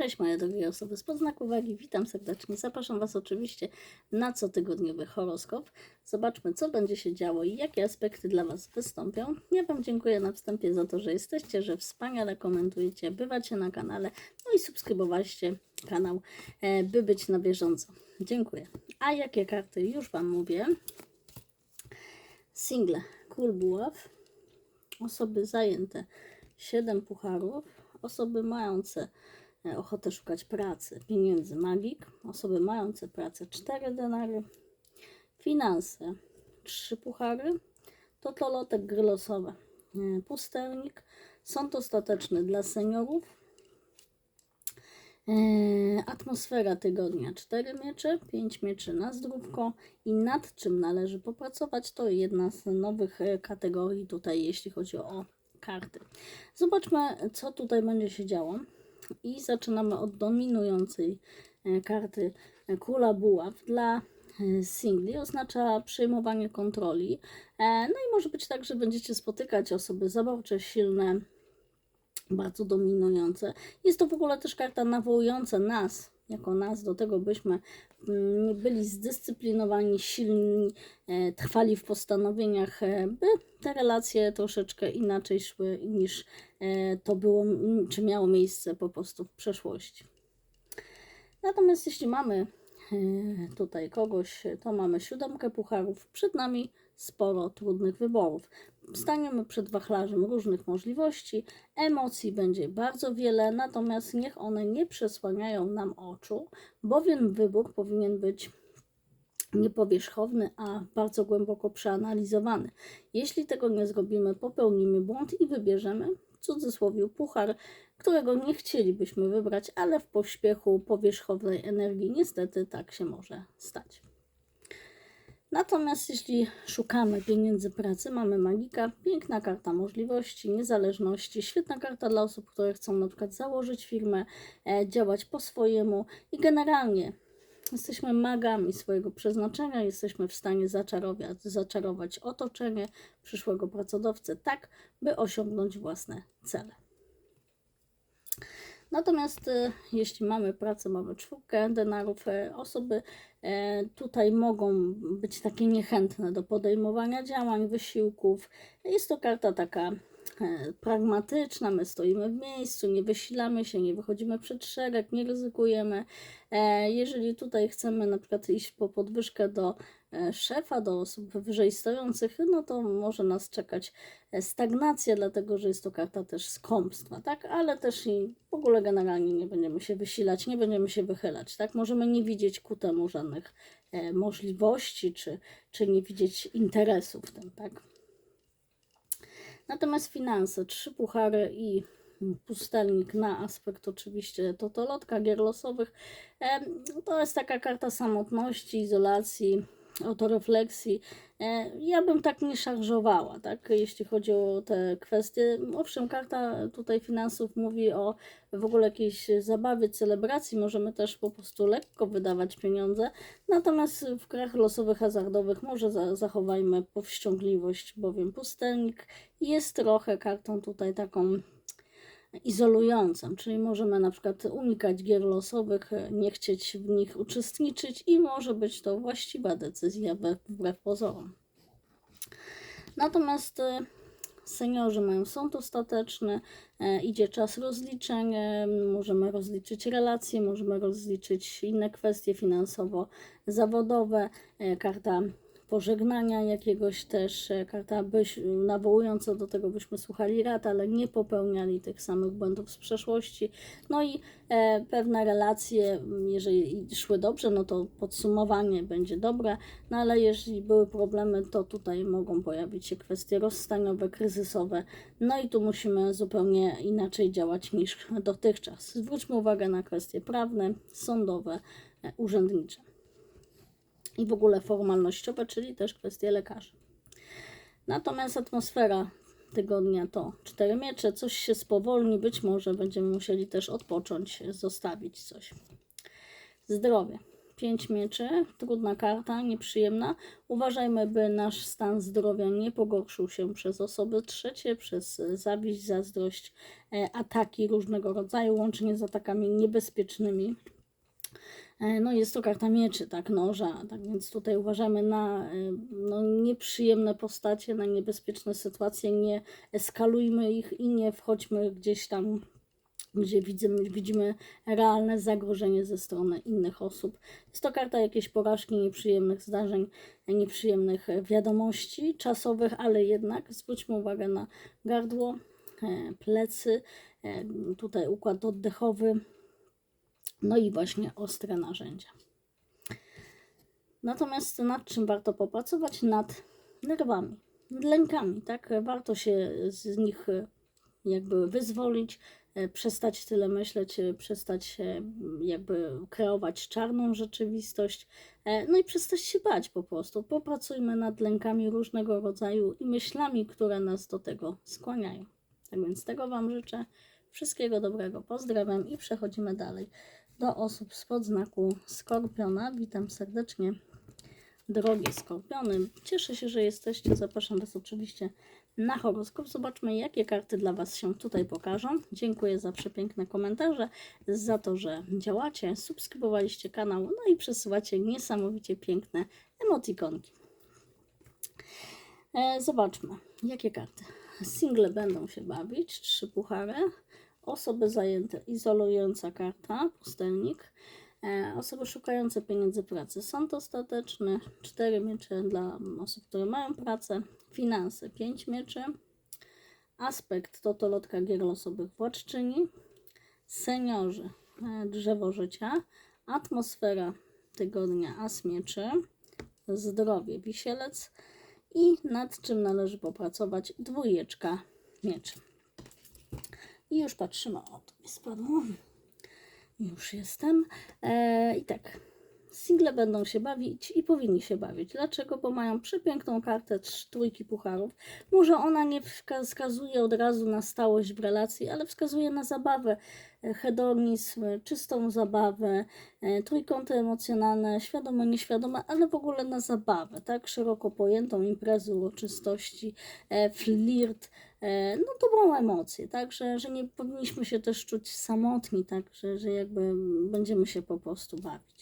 Cześć moje drogie osoby z podznaku wagi, witam serdecznie. Zapraszam Was oczywiście na cotygodniowy horoskop. Zobaczmy, co będzie się działo i jakie aspekty dla Was wystąpią. Ja Wam dziękuję na wstępie za to, że jesteście, że wspaniale komentujecie, bywacie na kanale, no i subskrybowaliście kanał, e, by być na bieżąco. Dziękuję. A jakie karty już Wam mówię? Single Król Buław, osoby zajęte 7 pucharów, osoby mające ochotę szukać pracy, pieniędzy magik, osoby mające pracę 4 denary, finanse 3 puchary, totolotek grylosowe, e, pustelnik, sąd ostateczny dla seniorów, e, atmosfera tygodnia 4 miecze, 5 mieczy na zdrówko i nad czym należy popracować to jedna z nowych e, kategorii tutaj jeśli chodzi o karty. Zobaczmy co tutaj będzie się działo i zaczynamy od dominującej e, karty e, Króla Buław dla e, singli. Oznacza przejmowanie kontroli. No i może być tak, że będziecie spotykać osoby zaborcze, silne, bardzo dominujące. Jest to w ogóle też karta nawołująca nas, jako nas, do tego, byśmy mm, byli zdyscyplinowani, silni, e, trwali w postanowieniach, e, by te relacje troszeczkę inaczej szły niż e, to było, czy miało miejsce po prostu w przeszłości. Natomiast jeśli mamy tutaj kogoś, to mamy siódemkę pucharów, przed nami sporo trudnych wyborów. Staniemy przed wachlarzem różnych możliwości, emocji będzie bardzo wiele, natomiast niech one nie przesłaniają nam oczu, bowiem wybór powinien być niepowierzchowny, a bardzo głęboko przeanalizowany. Jeśli tego nie zrobimy, popełnimy błąd i wybierzemy w cudzysłowie puchar, którego nie chcielibyśmy wybrać, ale w pośpiechu powierzchownej energii niestety tak się może stać. Natomiast jeśli szukamy pieniędzy pracy, mamy magika, piękna karta możliwości, niezależności, świetna karta dla osób, które chcą na przykład założyć firmę, e, działać po swojemu i generalnie jesteśmy magami swojego przeznaczenia, jesteśmy w stanie zaczarować, zaczarować otoczenie przyszłego pracodawcę tak, by osiągnąć własne cele. Natomiast e, jeśli mamy pracę, mamy czwórkę denarów, e, osoby tutaj mogą być takie niechętne do podejmowania działań, wysiłków. Jest to karta taka e, pragmatyczna, my stoimy w miejscu, nie wysilamy się, nie wychodzimy przed szereg, nie ryzykujemy. E, Jeżeli tutaj chcemy na przykład iść po podwyżkę do e, szefa, do osób wyżej stojących, no to może nas czekać e, stagnacja, dlatego że jest to karta też skąpstwa, tak? Ale też i w ogóle generalnie nie będziemy się wysilać, nie będziemy się wychylać, tak? Możemy nie widzieć ku temu żadnych e, możliwości, czy, czy nie widzieć interesu w tym, tak? Natomiast finanse, trzy puchary i pustelnik na aspekt oczywiście totolotka gier losowych. Em, To jest taka karta samotności, izolacji, autorefleksji. E, Ja bym tak nie szarżowała, tak, jeśli chodzi o te kwestie. Owszem, karta tutaj finansów mówi o w ogóle jakiejś zabawie, celebracji. Możemy też po prostu lekko wydawać pieniądze. Natomiast w grach losowych, hazardowych może za, zachowajmy powściągliwość, bowiem pustelnik jest trochę kartą tutaj taką izolującą, czyli możemy na przykład unikać gier losowych, nie chcieć w nich uczestniczyć i może być to właściwa decyzja wbrew pozorom. Natomiast e, seniorzy mają sąd ostateczny, e, idzie czas rozliczeń, możemy rozliczyć relacje, możemy rozliczyć inne kwestie finansowo-zawodowe, e, karta pożegnania jakiegoś też, e, karta byś, nawołująca do tego, byśmy słuchali rad, ale nie popełniali tych samych błędów z przeszłości. No i e, pewne relacje, jeżeli szły dobrze, no to podsumowanie będzie dobre, no ale jeżeli były problemy, to tutaj mogą pojawić się kwestie rozstaniowe, kryzysowe, no i tu musimy zupełnie inaczej działać niż dotychczas. Zwróćmy uwagę na kwestie prawne, sądowe, e, urzędnicze i w ogóle formalnościowe, czyli też kwestie lekarzy. Natomiast atmosfera tygodnia to cztery miecze, coś się spowolni, być może będziemy musieli też odpocząć, zostawić coś. Zdrowie. Pięć mieczy, trudna karta, nieprzyjemna. Uważajmy, by nasz stan zdrowia nie pogorszył się przez osoby trzecie, przez zawiść, zazdrość, e, ataki różnego rodzaju, łącznie z atakami niebezpiecznymi. E, No jest to karta mieczy, tak, noża, tak więc tutaj uważamy na e, no, nieprzyjemne postacie, na niebezpieczne sytuacje, nie eskalujmy ich i nie wchodźmy gdzieś tam, gdzie widzimy, widzimy realne zagrożenie ze strony innych osób. Jest to karta jakiejś porażki, nieprzyjemnych zdarzeń, nieprzyjemnych e, wiadomości czasowych, ale jednak zwróćmy uwagę na gardło, plecy, tutaj układ oddechowy, no i właśnie ostre narzędzia. Natomiast nad czym warto popracować? Nad nerwami, lękami, tak? Warto się z nich e, jakby wyzwolić, e, przestać tyle myśleć, e, przestać jakby kreować czarną rzeczywistość, no i przestać się bać po prostu. Popracujmy nad lękami różnego rodzaju i myślami, które nas do tego skłaniają. Tak więc tego Wam życzę. Wszystkiego dobrego. Pozdrawiam i przechodzimy dalej do osób spod znaku Skorpiona. Witam serdecznie, drogie Skorpiony. Cieszę się, że jesteście. Zapraszam Was oczywiście na horoskop. Zobaczmy, jakie karty dla Was się tutaj pokażą. Dziękuję za przepiękne komentarze, za to, że działacie, subskrybowaliście kanał, no i przesyłacie niesamowicie piękne emotikonki. E, zobaczmy, jakie karty. Single będą się bawić, trzy puchary. Osoby zajęte, izolująca karta, pustelnik. E, osoby szukające pieniędzy pracy, sąd ostateczny, cztery miecze dla osób, które mają pracę, finanse, pięć mieczy. Aspekt to to lotka gier losowych władczyni, seniorzy, e, drzewo życia, atmosfera tygodnia, as mieczy, zdrowie, wisielec i nad czym należy popracować, dwójeczka mieczy. I już patrzymy, o to mi spadło. Już jestem. E, I tak, single będą się bawić i powinni się bawić. Dlaczego? Bo mają przepiękną kartę trójki pucharów. Może ona nie wska- wskazuje od razu na stałość w relacji, ale wskazuje na zabawę, e, hedonizm, e, czystą zabawę, e, trójkąty emocjonalne, świadome, nieświadome, ale w ogóle na zabawę, tak? Szeroko pojętą imprezę, uroczystości, flirt, no dobrą emocję, tak? Że, że nie powinniśmy się też czuć samotni, tak? Że, że jakby będziemy się po prostu bawić.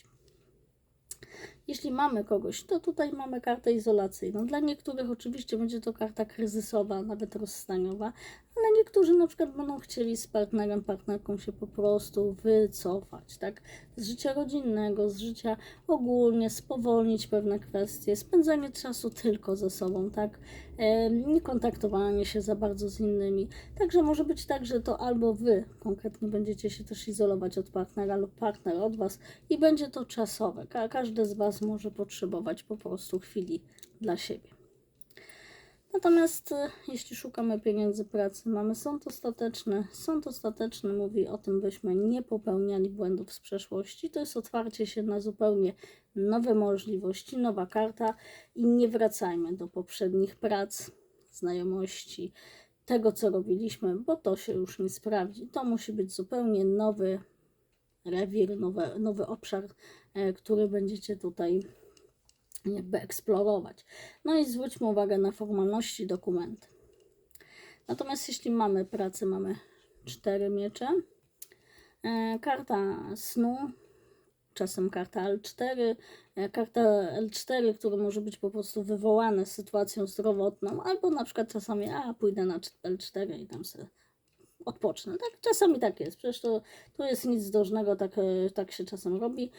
Jeśli mamy kogoś, to tutaj mamy kartę izolacyjną. Dla niektórych oczywiście będzie to karta kryzysowa, nawet rozstaniowa, ale niektórzy na przykład będą chcieli z partnerem, partnerką się po prostu wycofać, tak? Z życia rodzinnego, z życia ogólnie, spowolnić pewne kwestie, spędzanie czasu tylko ze sobą, tak? E, nie kontaktowanie się za bardzo z innymi. Także może być tak, że to albo wy konkretnie będziecie się też izolować od partnera lub partner od was i będzie to czasowe. Ka- każdy z was może potrzebować po prostu chwili dla siebie. Natomiast e, jeśli szukamy pieniędzy pracy, mamy sąd ostateczny. Sąd ostateczny mówi o tym, byśmy nie popełniali błędów z przeszłości. To jest otwarcie się na zupełnie nowe możliwości, nowa karta i nie wracajmy do poprzednich prac, znajomości, tego co robiliśmy, bo to się już nie sprawdzi. To musi być zupełnie nowy rewir, nowy, nowy obszar, e, który będziecie tutaj jakby eksplorować. No i zwróćmy uwagę na formalności dokumenty. Natomiast jeśli mamy pracę, mamy cztery miecze. E, karta snu, czasem karta L4, e, karta L4, która może być po prostu wywołana sytuacją zdrowotną, albo na przykład czasami, a pójdę na L4 i tam sobie odpocznę. Tak, czasami tak jest. Przecież to, to jest nic zdrożnego, tak, e, tak się czasem robi.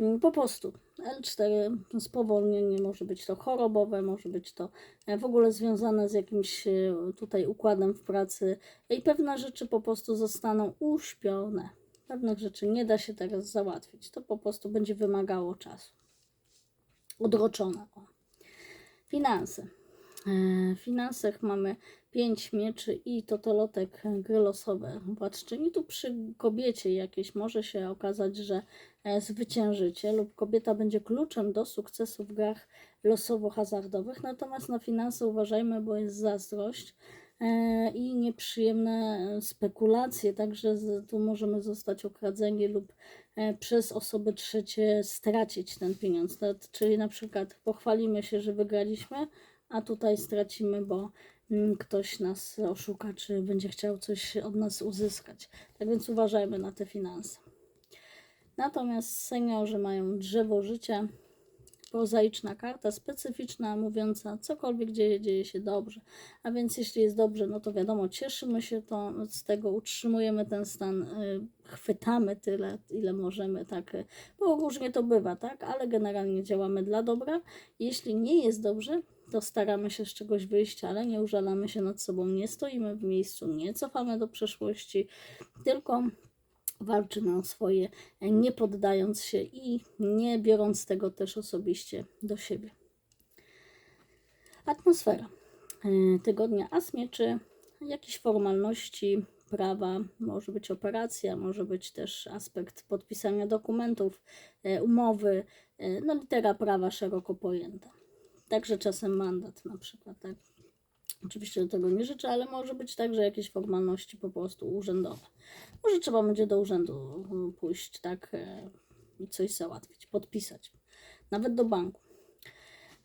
Mm, Po prostu L4 spowolnienie może być to chorobowe, może być to e, w ogóle związane z jakimś e, tutaj układem w pracy i pewne rzeczy po prostu zostaną uśpione. Pewnych rzeczy nie da się teraz załatwić. To po prostu będzie wymagało czasu. Odroczone. Finanse. W finansach mamy pięć mieczy i totolotek gry losowe władczyni. Tu przy kobiecie jakieś może się okazać, że e, zwyciężycie lub kobieta będzie kluczem do sukcesu w grach losowo-hazardowych. Natomiast na finanse uważajmy, bo jest zazdrość. e, i nieprzyjemne spekulacje, także tu możemy zostać okradzeni lub e, przez osoby trzecie stracić ten pieniądz. Czyli na przykład pochwalimy się, że wygraliśmy, a tutaj stracimy, bo ktoś nas oszuka, czy będzie chciał coś od nas uzyskać. Tak więc uważajmy na te finanse. Natomiast seniorzy mają drzewo życia, prozaiczna karta, specyficzna, mówiąca cokolwiek dzieje, dzieje się dobrze. A więc jeśli jest dobrze, no to wiadomo, cieszymy się to, z tego, utrzymujemy ten stan, y, chwytamy tyle, ile możemy, tak, bo różnie to bywa, tak, ale generalnie działamy dla dobra. Jeśli nie jest dobrze, to staramy się z czegoś wyjść, ale nie użalamy się nad sobą, nie stoimy w miejscu, nie cofamy do przeszłości, tylko walczymy o swoje, nie poddając się i nie biorąc tego też osobiście do siebie. Atmosfera e, tygodnia As mieczy, jakieś formalności, prawa, może być operacja, może być też aspekt podpisania dokumentów, e, umowy, e, no litera prawa szeroko pojęta. Także czasem mandat na przykład, tak? Oczywiście tego nie życzę, ale może być także jakieś formalności po prostu urzędowe. Może trzeba będzie do urzędu y, pójść, tak, e, i coś załatwić, podpisać. Nawet do banku.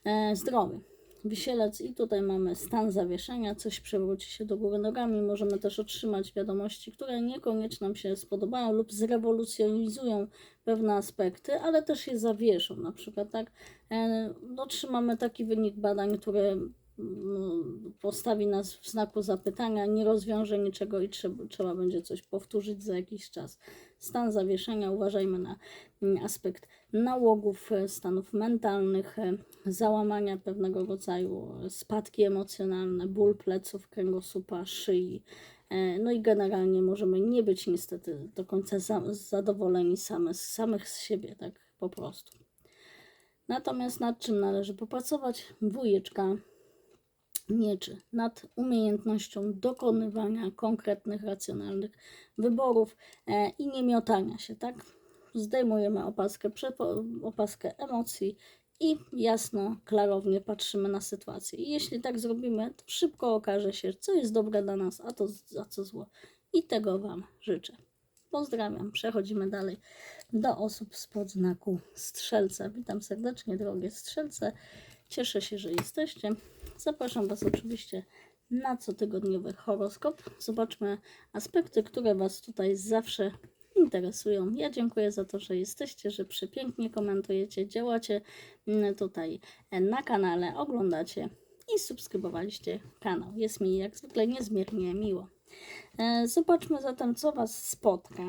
E, zdrowie. Wisielec i tutaj mamy stan zawieszenia, coś przewróci się do góry nogami. Możemy też otrzymać wiadomości, które niekoniecznie nam się spodobają lub zrewolucjonizują pewne aspekty, ale też je zawieszą. Na przykład tak, e, otrzymamy taki wynik badań, który mm, postawi nas w znaku zapytania, nie rozwiąże niczego i trzeba, trzeba będzie coś powtórzyć za jakiś czas. Stan zawieszenia, uważajmy na mm, aspekt nałogów, e, stanów mentalnych, e, załamania pewnego rodzaju, e, spadki emocjonalne, ból pleców, kręgosłupa, szyi. No i generalnie możemy nie być niestety do końca za, zadowoleni same, samych z siebie, tak po prostu. Natomiast nad czym należy popracować? Dwójeczka mieczy nad umiejętnością dokonywania konkretnych, racjonalnych wyborów e, i nie miotania się, tak? Zdejmujemy opaskę, opaskę emocji i jasno, klarownie patrzymy na sytuację. I jeśli tak zrobimy, to szybko okaże się, co jest dobre dla nas, a to za co zło. I tego Wam życzę. Pozdrawiam. Przechodzimy dalej do osób spod znaku strzelca. Witam serdecznie, drogie strzelce. Cieszę się, że jesteście. Zapraszam Was oczywiście na cotygodniowy horoskop. Zobaczmy aspekty, które Was tutaj zawsze interesują. Ja dziękuję za to, że jesteście, że przepięknie komentujecie, działacie mm, tutaj e, na kanale, oglądacie i subskrybowaliście kanał. Jest mi jak zwykle niezmiernie miło. E, Zobaczmy zatem, co Was spotka.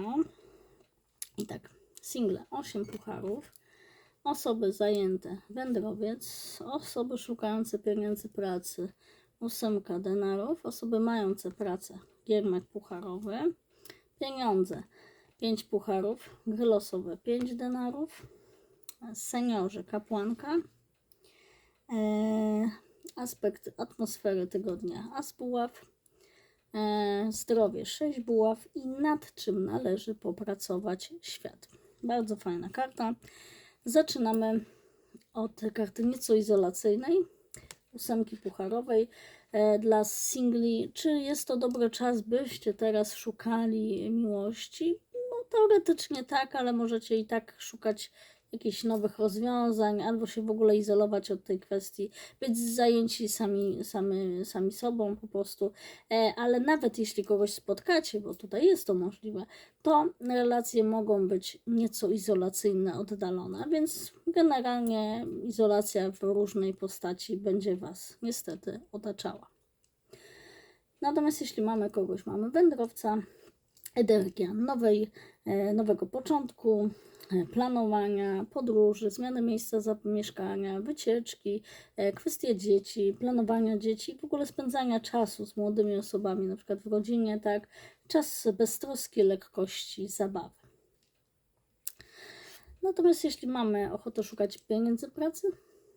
I tak, single 8 pucharów, osoby zajęte. Wędrowiec, osoby szukające pieniędzy pracy, ósemka. Denarów, osoby mające pracę, giermek pucharowy, pieniądze. 5 pucharów, gry losowe. 5 denarów, seniorzy. Kapłanka, e, aspekt atmosfery tygodnia. Aspuław, e, zdrowie. 6 buław i nad czym należy popracować świat. Bardzo fajna karta. Zaczynamy od karty nieco izolacyjnej, ósemki pucharowej e, dla singli. Czy jest to dobry czas, byście teraz szukali miłości? No teoretycznie tak, ale możecie i tak szukać jakichś nowych rozwiązań, albo się w ogóle izolować od tej kwestii, być zajęci sami, sami, sami sobą po prostu. E, ale nawet jeśli kogoś spotkacie, bo tutaj jest to możliwe, to relacje mogą być nieco izolacyjne, oddalone, więc generalnie izolacja w różnej postaci będzie Was niestety otaczała. Natomiast jeśli mamy kogoś, mamy wędrowca, energia nowej, e, nowego początku, planowania, podróży, zmiany miejsca zamieszkania, wycieczki, e, kwestie dzieci, planowania dzieci, w ogóle spędzania czasu z młodymi osobami, na przykład w rodzinie, tak, czas beztroski, lekkości, zabawy. Natomiast jeśli mamy ochotę szukać pieniędzy pracy,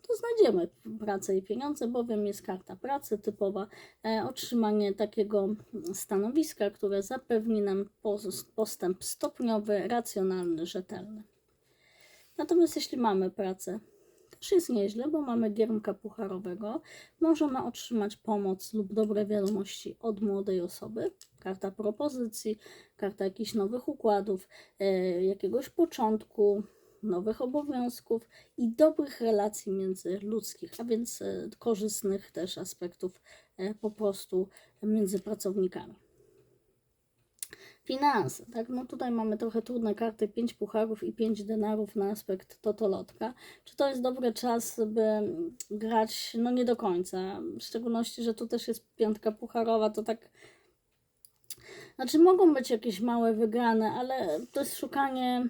to znajdziemy pracę i pieniądze, bowiem jest karta pracy typowa, e, otrzymanie takiego stanowiska, które zapewni nam pos- postęp stopniowy, racjonalny, rzetelny. Natomiast jeśli mamy pracę, Też jest nieźle, bo mamy giermka pucharowego. Możemy otrzymać pomoc lub dobre wiadomości od młodej osoby. Karta propozycji, karta jakichś nowych układów, e, jakiegoś początku, nowych obowiązków i dobrych relacji międzyludzkich, a więc e, korzystnych też aspektów e, po prostu między pracownikami. Finanse, tak? No tutaj mamy trochę trudne karty, 5 pucharów i 5 denarów na aspekt totolotka. Czy to jest dobry czas, by grać? No nie do końca. W szczególności, że tu też jest piątka pucharowa, to tak znaczy, mogą być jakieś małe wygrane, ale to jest szukanie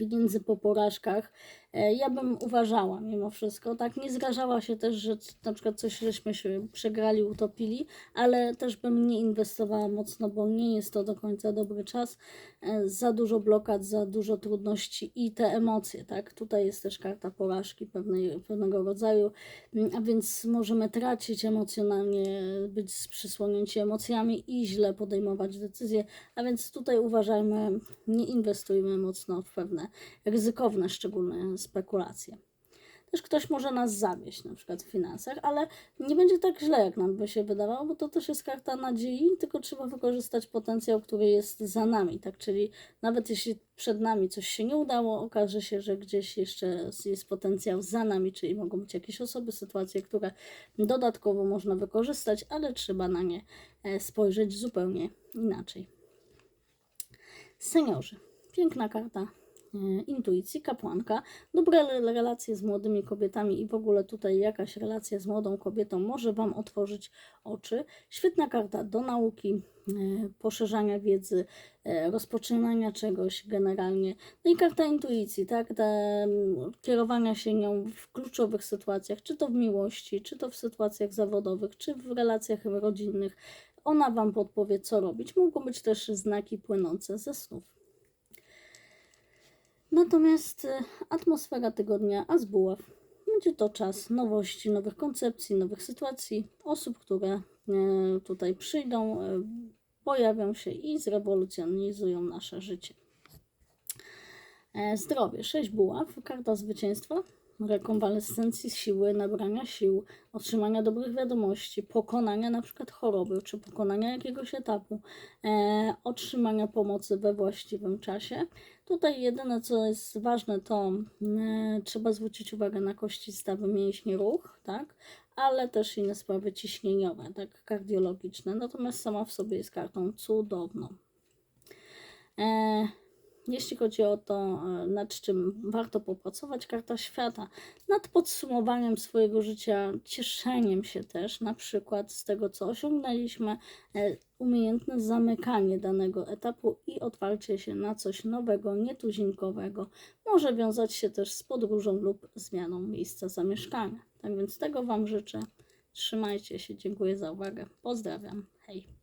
pieniędzy po porażkach. E, Ja bym uważała mimo wszystko, tak, nie zrażała się też, że na przykład coś żeśmy się przegrali, utopili, ale też bym nie inwestowała mocno, bo nie jest to do końca dobry czas. E, Za dużo blokad, za dużo trudności i te emocje, tak, tutaj jest też karta porażki pewnej, pewnego rodzaju, Mm, a więc możemy tracić emocjonalnie, być przysłonięci emocjami i źle podejmować decyzje, a więc tutaj uważajmy, nie inwestujmy mocno w pewne ryzykowne, szczególne spekulacje. Też ktoś może nas zawieść, na przykład w finansach, ale nie będzie tak źle, jak nam by się wydawało, bo to też jest karta nadziei, tylko trzeba wykorzystać potencjał, który jest za nami, tak? Czyli nawet jeśli przed nami coś się nie udało, okaże się, że gdzieś jeszcze jest potencjał za nami, czyli mogą być jakieś osoby, sytuacje, które dodatkowo można wykorzystać, ale trzeba na nie e, spojrzeć zupełnie inaczej. Seniorzy. Piękna karta intuicji, kapłanka, dobre re- relacje z młodymi kobietami i w ogóle tutaj jakaś relacja z młodą kobietą może Wam otworzyć oczy. Świetna karta do nauki, e, poszerzania wiedzy, e, rozpoczynania czegoś generalnie. No i karta intuicji, tak, kierowania się nią w kluczowych sytuacjach, czy to w miłości, czy to w sytuacjach zawodowych, czy w relacjach rodzinnych. Ona Wam podpowie, co robić. Mogą być też znaki płynące ze snów. Natomiast e, atmosfera tygodnia Azbuław będzie to czas nowości, nowych koncepcji, nowych sytuacji, osób, które e, tutaj przyjdą, e, pojawią się i zrewolucjonizują nasze życie. E, Zdrowie, 6 buław, karta zwycięstwa, rekonwalescencji siły, nabrania sił, otrzymania dobrych wiadomości, pokonania na przykład choroby, czy pokonania jakiegoś etapu, e, otrzymania pomocy we właściwym czasie. Tutaj jedyne co jest ważne to e, trzeba zwrócić uwagę na kości stawy mięśnie ruch, tak? ale też inne sprawy ciśnieniowe, tak kardiologiczne. Natomiast sama w sobie jest kartą cudowną. E, jeśli chodzi o to, e, nad czym warto popracować, karta świata, nad podsumowaniem swojego życia, cieszeniem się też, na przykład z tego, co osiągnęliśmy, e, umiejętne zamykanie danego etapu i otwarcie się na coś nowego, nietuzinkowego, może wiązać się też z podróżą lub zmianą miejsca zamieszkania. Tak więc tego Wam życzę. Trzymajcie się, dziękuję za uwagę. Pozdrawiam. Hej.